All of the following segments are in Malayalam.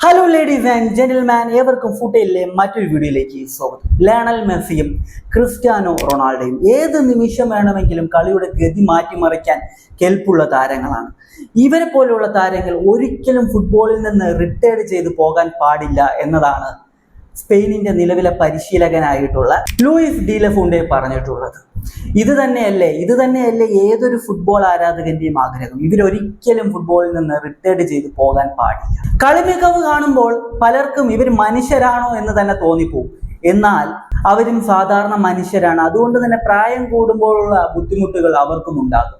ഹലോ ലേഡീസ് ആൻഡ് ജെന്റിൽമാൻ ഏവർക്കും ഫുട്ടയിലെ മറ്റൊരു വീഡിയോയിലേക്ക് സ്വാഗതം. ലയണൽ മെസ്സിയും ക്രിസ്ത്യാനോ റൊണാൾഡോയും ഏത് നിമിഷം വേണമെങ്കിലും കളിയുടെ ഗതി മാറ്റിമറിക്കാൻ കെൽപ്പുള്ള താരങ്ങളാണ്. ഇവരെ പോലെയുള്ള താരങ്ങൾ ഒരിക്കലും ഫുട്ബോളിൽ നിന്ന് റിട്ടയർഡ് ചെയ്ത് പോകാൻ പാടില്ല എന്നതാണ് സ്പെയിനിന്റെ നിലവിലെ പരിശീലകനായിട്ടുള്ള ലൂയിസ് ഡീലഫുണ്ടെ പറഞ്ഞിട്ടുള്ളത്. ഇത് തന്നെയല്ലേ ഇത് തന്നെയല്ലേ ഏതൊരു ഫുട്ബോൾ ആരാധകന്റെയും ആഗ്രഹം? ഇവരൊരിക്കലും ഫുട്ബോളിൽ നിന്ന് റിട്ടയർഡ് ചെയ്ത് പോകാൻ പാടില്ല. കളി മികവ് കാണുമ്പോൾ പലർക്കും ഇവർ മനുഷ്യരാണോ എന്ന് തന്നെ തോന്നിപ്പോകും എന്നാൽ അവരും സാധാരണ മനുഷ്യരാണ്. അതുകൊണ്ട് തന്നെ പ്രായം കൂടുമ്പോഴുള്ള ബുദ്ധിമുട്ടുകൾ അവർക്കും ഉണ്ടാകും.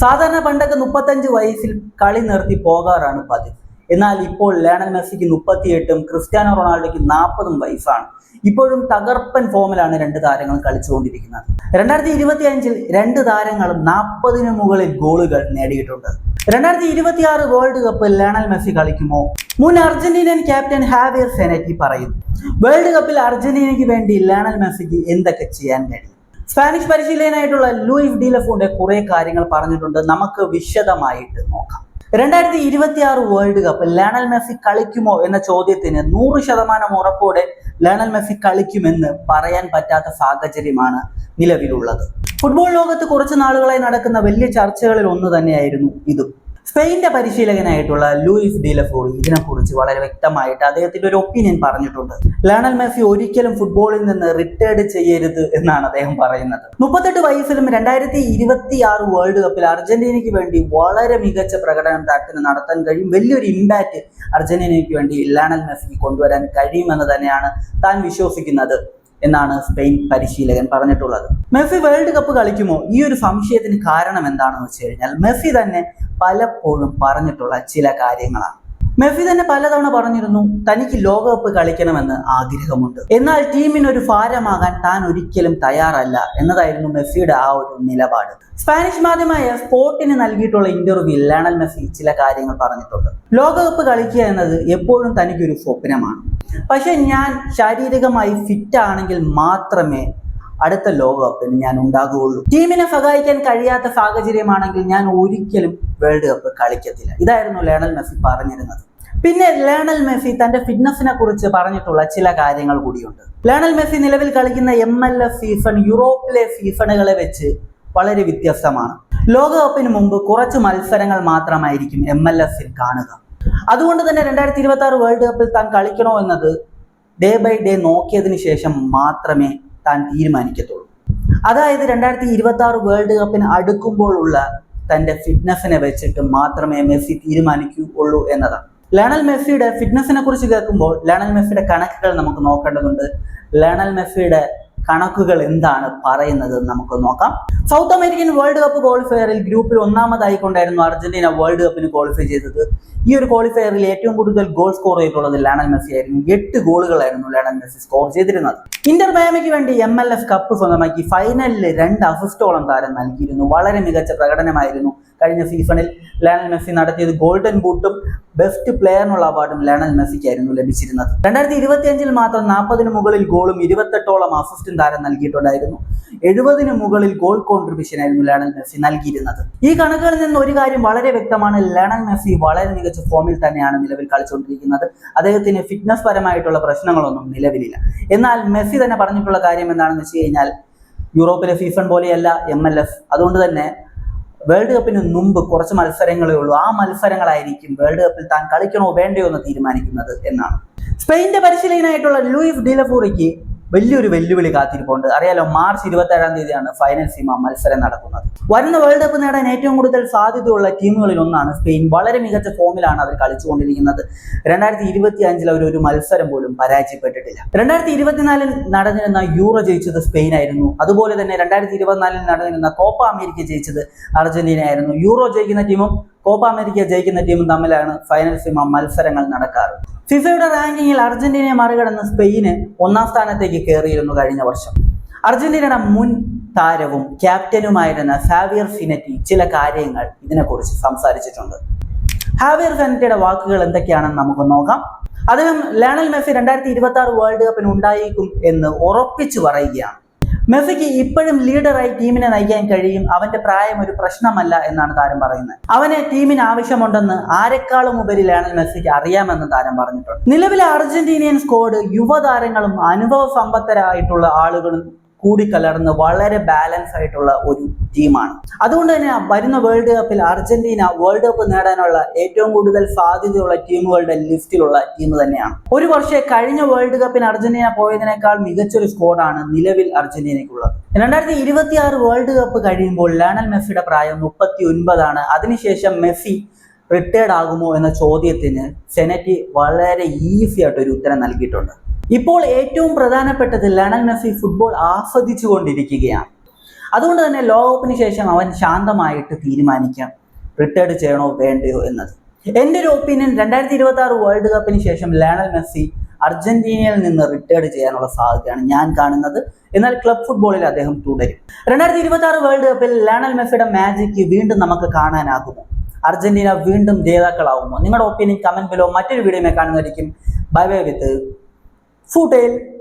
സാധാരണ പണ്ടൊക്കെ മുപ്പത്തഞ്ച് വയസ്സിൽ കളി നിർത്തി പോകാറാണ് പതിവ്. എന്നാൽ ഇപ്പോൾ ലയണൽ മെസ്സിക്ക് മുപ്പത്തിയെട്ടും ക്രിസ്ത്യാനോ റൊണാൾഡോയ്ക്ക് നാൽപ്പതും വയസ്സാണ്. ഇപ്പോഴും തകർപ്പൻ ഫോമിലാണ് രണ്ട് താരങ്ങളും കളിച്ചുകൊണ്ടിരിക്കുന്നത്. രണ്ടായിരത്തി ഇരുപത്തി അഞ്ചിൽ രണ്ട് താരങ്ങളും നാൽപ്പതിനു മുകളിൽ ഗോളുകൾ നേടിയിട്ടുണ്ട്. രണ്ടായിരത്തി ഇരുപത്തി ആറ് വേൾഡ് കപ്പ് ലയണൽ മെസ്സി കളിക്കുമോ? മുൻ അർജന്റീനൻ ക്യാപ്റ്റൻ ഹാവിയർ സെനറ്റി പറയുന്നു. വേൾഡ് കപ്പിൽ അർജന്റീനയ്ക്ക് വേണ്ടി ലയണൽ മെസ്സിക്ക് എന്തൊക്കെ ചെയ്യാൻ കഴിയും? സ്പാനിഷ് പരിശീലകനായിട്ടുള്ള ലൂയിസ് ഡീലഫോന്റെ കുറെ കാര്യങ്ങൾ പറഞ്ഞിട്ടുണ്ട്. നമുക്ക് വിശദമായിട്ട് നോക്കാം. രണ്ടായിരത്തി ഇരുപത്തി ആറ് വേൾഡ് കപ്പ് ലയണൽ മെസ്സി കളിക്കുമോ എന്ന ചോദ്യത്തിന് നൂറ് ശതമാനം ഉറപ്പോടെ ലയണൽ മെസ്സി കളിക്കുമെന്ന് പറയാൻ പറ്റാത്ത സാഹചര്യമാണ് നിലവിലുള്ളത്. ഫുട്ബോൾ ലോകത്ത് കുറച്ച് നാളുകളായി നടക്കുന്ന വലിയ ചർച്ചകളിൽ ഒന്ന് തന്നെയായിരുന്നു ഇതും. സ്പെയിന്റെ പരിശീലകനായിട്ടുള്ള ലൂയിസ് ഡിലഫോറി ഇതിനെക്കുറിച്ച് വളരെ വ്യക്തമായിട്ട് അദ്ദേഹത്തിന്റെ ഒരു ഒപ്പീനിയൻ പറഞ്ഞിട്ടുണ്ട്. ലയണൽ മെസ്സി ഒരിക്കലും ഫുട്ബോളിൽ നിന്ന് റിട്ടയർഡ് ചെയ്യരുത് എന്നാണ് അദ്ദേഹം പറയുന്നത്. മുപ്പത്തെട്ട് വയസ്സിലും രണ്ടായിരത്തി ഇരുപത്തി ആറ് വേൾഡ് കപ്പിൽ അർജന്റീനയ്ക്ക് വേണ്ടി വളരെ മികച്ച പ്രകടനം താരത്തിന് നടത്താൻ കഴിയും. വലിയൊരു ഇമ്പാക്റ്റ് അർജന്റീനയ്ക്ക് വേണ്ടി ലയണൽ മെസ്സിക്ക് കൊണ്ടുവരാൻ കഴിയുമെന്ന് തന്നെയാണ് താൻ വിശ്വസിക്കുന്നത്. എന്നാണ് സ്പെയിൻ പരിശീലകൻ പറഞ്ഞിട്ടുള്ളത്. മെസ്സി വേൾഡ് കപ്പ് കളിക്കുമോ? ഈ ഒരു സംശയത്തിന് കാരണം എന്താണെന്ന് വെച്ച് കഴിഞ്ഞാൽ മെസ്സി തന്നെ പലപ്പോഴും പറഞ്ഞിട്ടുള്ള ചില കാര്യങ്ങളാണ്. മെസ്സി തന്നെ പലതവണ പറഞ്ഞിരുന്നു തനിക്ക് ലോകകപ്പ് കളിക്കണമെന്ന് ആഗ്രഹമുണ്ട്. എന്നാൽ ടീമിന് ഒരു ഭാരമാകാൻ താൻ ഒരിക്കലും തയ്യാറല്ല എന്നതായിരുന്നു മെസ്സിയുടെ ആ ഒരു നിലപാട്. സ്പാനിഷ് മാധ്യമമായ സ്പോർട്ടിന് നൽകിയിട്ടുള്ള ഇന്റർവ്യൂവിൽ ലയണൽ മെസ്സി ചില കാര്യങ്ങൾ പറഞ്ഞിട്ടുണ്ട്. ലോകകപ്പ് കളിക്കുക എന്നത് എപ്പോഴും തനിക്കൊരു സ്വപ്നമാണ്. പക്ഷെ ഞാൻ ശാരീരികമായി ഫിറ്റ് ആണെങ്കിൽ മാത്രമേ അടുത്ത ലോകകപ്പിന് ഞാൻ ഉണ്ടാകുകയുള്ളൂ. ടീമിനെ സഹായിക്കാൻ കഴിയാത്ത സാഹചര്യമാണെങ്കിൽ ഞാൻ ഒരിക്കലും വേൾഡ് കപ്പ് കളിക്കത്തില്ല. ഇതായിരുന്നു ലയണൽ മെസ്സി പറഞ്ഞിരുന്നത്. പിന്നെ ലയണൽ മെസ്സി തന്റെ ഫിറ്റ്നസിനെ കുറിച്ച് പറഞ്ഞിട്ടുള്ള ചില കാര്യങ്ങൾ കൂടിയുണ്ട്. ലയണൽ മെസ്സി നിലവിൽ കളിക്കുന്ന എം എൽ എഫ് സീസൺ യൂറോപ്പിലെ സീസണുകളെ വെച്ച് വളരെ വ്യത്യസ്തമാണ്. ലോകകപ്പിന് മുമ്പ് കുറച്ച് മത്സരങ്ങൾ മാത്രമായിരിക്കും എം എൽ എഫിൽ കാണുക. അതുകൊണ്ട് തന്നെ രണ്ടായിരത്തി ഇരുപത്തി ആറ് വേൾഡ് കപ്പിൽ താൻ കളിക്കണോ എന്നത് ഡേ ബൈ ഡേ നോക്കിയതിന് ശേഷം മാത്രമേ താൻ തീരുമാനിക്കത്തുള്ളൂ. അതായത് രണ്ടായിരത്തി ഇരുപത്തി ആറ് വേൾഡ് കപ്പിന് അടുക്കുമ്പോഴുള്ള തന്റെ ഫിറ്റ്നസിനെ വെച്ചിട്ട് മാത്രമേ മെസ്സി തീരുമാനിക്കുകയുള്ളൂ എന്നതാണ്. ലയണൽ മെസ്സിയുടെ ഫിറ്റ്നസിനെ കുറിച്ച് കേൾക്കുമ്പോൾ ലയണൽ മെസ്സിയുടെ കണക്കുകൾ നമുക്ക് നോക്കേണ്ടതുണ്ട്. ലയണൽ മെസ്സിയുടെ കണക്കുകൾ എന്താണ് പറയുന്നത് നമുക്ക് നോക്കാം. സൗത്ത് അമേരിക്കൻ വേൾഡ് കപ്പ് ക്വാളിഫയറിൽ ഗ്രൂപ്പിൽ ഒന്നാമതായി കൊണ്ടായിരുന്നു അർജന്റീന വേൾഡ് കപ്പിന് ക്വാളിഫൈ ചെയ്തത്. ഈ ഒരു ക്വാളിഫയറിൽ ഏറ്റവും കൂടുതൽ ഗോൾ സ്കോർ ചെയ്തിട്ടുള്ളത് ലയണൽ മെസ്സി ആയിരുന്നു. എട്ട് ഗോളുകളായിരുന്നു ലയണൽ മെസ്സി സ്കോർ ചെയ്തിരുന്നത്. ഇന്റർ മയാമിക്ക് വേണ്ടി എം എൽ എഫ് കപ്പ് സ്വന്തമാക്കി ഫൈനലിൽ രണ്ട് അസിസ്റ്റോളം താരം നൽകിയിരുന്നു. വളരെ മികച്ച പ്രകടനമായിരുന്നു. കഴിഞ്ഞ സീസണിൽ ലയണൽ മെസ്സി നടത്തിയത് ഗോൾഡൻ ബൂട്ടും ബെസ്റ്റ് പ്ലെയറിനുള്ള അവാർഡും ലയണൽ മെസ്സിക്കായിരുന്നു ലഭിച്ചിരുന്നത്. രണ്ടായിരത്തി ഇരുപത്തി അഞ്ചിൽ മാത്രം നാൽപ്പതിന് മുകളിൽ ഗോളും ഇരുപത്തെട്ടോളം അസിസ്റ്റും താരം നൽകിയിട്ടുണ്ടായിരുന്നു. എഴുപതിന് മുകളിൽ ഗോൾ കോൺട്രിബ്യൂഷൻ ആയിരുന്നു ലയണൽ മെസ്സി നൽകിയിരുന്നത്. ഈ കണക്കുകളിൽ നിന്ന് ഒരു കാര്യം വളരെ വ്യക്തമാണ്. ലയണൽ മെസ്സി വളരെ മികച്ച ഫോമിൽ തന്നെയാണ് നിലവിൽ കളിച്ചുകൊണ്ടിരിക്കുന്നത്. അദ്ദേഹത്തിന് ഫിറ്റ്നസ് പരമായിട്ടുള്ള പ്രശ്നങ്ങളൊന്നും നിലവിലില്ല. എന്നാൽ മെസ്സി തന്നെ പറഞ്ഞിട്ടുള്ള കാര്യം എന്താണെന്ന് വെച്ച് കഴിഞ്ഞാൽ യൂറോപ്പിലെ സീസൺ പോലെയല്ല എം എൽ എഫ് അതുകൊണ്ട് തന്നെ വേൾഡ് കപ്പിന് മുമ്പ് കുറച്ച് മത്സരങ്ങളേ ഉള്ളൂ. ആ മത്സരങ്ങളായിരിക്കും വേൾഡ് കപ്പിൽ താൻ കളിക്കണോ വേണ്ടയോ എന്ന് തീരുമാനിക്കുന്നത് എന്നാണ്. സ്പെയിന്റെ പരിശീലകനായിട്ടുള്ള ലൂയിസ് ഡിലഫൂറിക്ക് വലിയൊരു വെല്ലുവിളി കാത്തിരിപ്പുണ്ട്. അറിയാലോ മാർച്ച് ഇരുപത്തി ഏഴാം തീയതിയാണ് ഫൈനൽ സീമ മത്സരം നടക്കുന്നത്. വരുന്ന വേൾഡ് കപ്പ് നേടാൻ ഏറ്റവും കൂടുതൽ സാധ്യതയുള്ള ടീമുകളിൽ ഒന്നാണ് സ്പെയിൻ. വളരെ മികച്ച ഫോമിലാണ് അവർ കളിച്ചുകൊണ്ടിരിക്കുന്നത്. രണ്ടായിരത്തി ഇരുപത്തി അഞ്ചിൽ അവർ ഒരു മത്സരം പോലും പരാജയപ്പെട്ടിട്ടില്ല. രണ്ടായിരത്തി ഇരുപത്തിനാലിൽ നടന്നിരുന്ന യൂറോ ജയിച്ചത് സ്പെയിൻ ആയിരുന്നു. അതുപോലെ തന്നെ രണ്ടായിരത്തി ഇരുപത്തിനാലിൽ നടന്നിരുന്ന കോപ്പ അമേരിക്ക ജയിച്ചത് അർജന്റീന ആയിരുന്നു. യൂറോ ജയിക്കുന്ന ടീമും കോപ്പ അമേരിക്ക ജയിക്കുന്ന ടീമും തമ്മിലാണ് ഫൈനൽ സീമ മത്സരങ്ങൾ നടക്കാറ്. ഫിഫയുടെ റാങ്കിങ്ങിൽ അർജന്റീനയെ മറികടന്ന് സ്പെയിന് ഒന്നാം സ്ഥാനത്തേക്ക് കയറിയിരുന്നു കഴിഞ്ഞ വർഷം. അർജന്റീനയുടെ മുൻ താരവും ക്യാപ്റ്റനുമായിരുന്ന സാവിയർ ഫിനറ്റി ചില കാര്യങ്ങൾ ഇതിനെക്കുറിച്ച് സംസാരിച്ചിട്ടുണ്ട്. ഹാവിയർ ഫെനറ്റിയുടെ വാക്കുകൾ എന്തൊക്കെയാണെന്ന് നമുക്ക് നോക്കാം. അദ്ദേഹം ലയണൽ മെസ്സി രണ്ടായിരത്തി ഇരുപത്തി ആറ് വേൾഡ് കപ്പിന് ഉണ്ടായേക്കും എന്ന് ഉറപ്പിച്ചു പറയുകയാണ്. മെസ്സിക്ക് ഇപ്പോഴും ലീഡറായി ടീമിനെ നയിക്കാൻ കഴിയും. അവന്റെ പ്രായം ഒരു പ്രശ്നമല്ല എന്നാണ് താരം പറയുന്നത്. അവനെ ടീമിന് ആവശ്യമുണ്ടെന്ന് ആരെക്കാളും ഉപരി ലയണൽ മെസ്സിക്ക് അറിയാമെന്ന് താരം പറഞ്ഞിട്ടുണ്ട്. നിലവിലെ അർജന്റീനിയൻ സ്ക്വാഡ് യുവതാരങ്ങളും അനുഭവ സമ്പന്നരായിട്ടുള്ള ആളുകളും കൂടിക്കലർന്ന് വളരെ ബാലൻസ് ആയിട്ടുള്ള ഒരു ടീമാണ് അതുകൊണ്ട് തന്നെ വരുന്ന വേൾഡ് കപ്പിൽ അർജന്റീന വേൾഡ് കപ്പ് നേടാനുള്ള ഏറ്റവും കൂടുതൽ സാധ്യതയുള്ള ടീമുകളുടെ ലിസ്റ്റിലുള്ള ടീം തന്നെയാണ്. ഒരു വർഷം കഴിഞ്ഞ വേൾഡ് കപ്പിന് അർജന്റീന പോയതിനേക്കാൾ മികച്ചൊരു സ്കോഡാണ് നിലവിൽ അർജന്റീനയ്ക്കുള്ളത്. രണ്ടായിരത്തി ഇരുപത്തി ആറ് വേൾഡ് കപ്പ് കഴിയുമ്പോൾ ലയണൽ മെസ്സിയുടെ പ്രായം മുപ്പത്തി ഒൻപതാണ് അതിനുശേഷം മെസ്സി റിട്ടയർഡ് ആകുമോ എന്ന ചോദ്യത്തിന് സെനറ്റ് വളരെ ഈസി ആയിട്ട് ഒരു ഉത്തരം നൽകിയിട്ടുണ്ട്. ഇപ്പോൾ ഏറ്റവും പ്രധാനപ്പെട്ടത് ലണൽ മെസ്സി ഫുട്ബോൾ ആസ്വദിച്ചു കൊണ്ടിരിക്കുകയാണ് അതുകൊണ്ട് തന്നെ ലോകകപ്പിന് ശേഷം അവൻ ശാന്തമായിട്ട് തീരുമാനിക്കാം. റിട്ടയർഡ് ചെയ്യണോ വേണ്ടയോ എന്നത്. എന്റെ ഒരു ഒപ്പീനിയൻ രണ്ടായിരത്തി ഇരുപത്തി ആറ് വേൾഡ് കപ്പിന് ശേഷം ലയണൽ മെസ്സി അർജന്റീനയിൽ നിന്ന് റിട്ടയർഡ് ചെയ്യാനുള്ള സാധ്യതയാണ് ഞാൻ കാണുന്നത്. എന്നാൽ ക്ലബ് ഫുട്ബോളിൽ അദ്ദേഹം തുടരും. രണ്ടായിരത്തി ഇരുപത്തി ആറ് വേൾഡ് കപ്പിൽ ലയണൽ മെസ്സിയുടെ മാജിക്ക് വീണ്ടും നമുക്ക് കാണാനാകുമോ? അർജന്റീന വീണ്ടും ജേതാക്കളാവുമോ? നിങ്ങളുടെ ഒപ്പീനിയൻ കമന്റ് ബിലോ മറ്റൊരു video കാണുന്നതായിരിക്കും. Bye bye with foot ale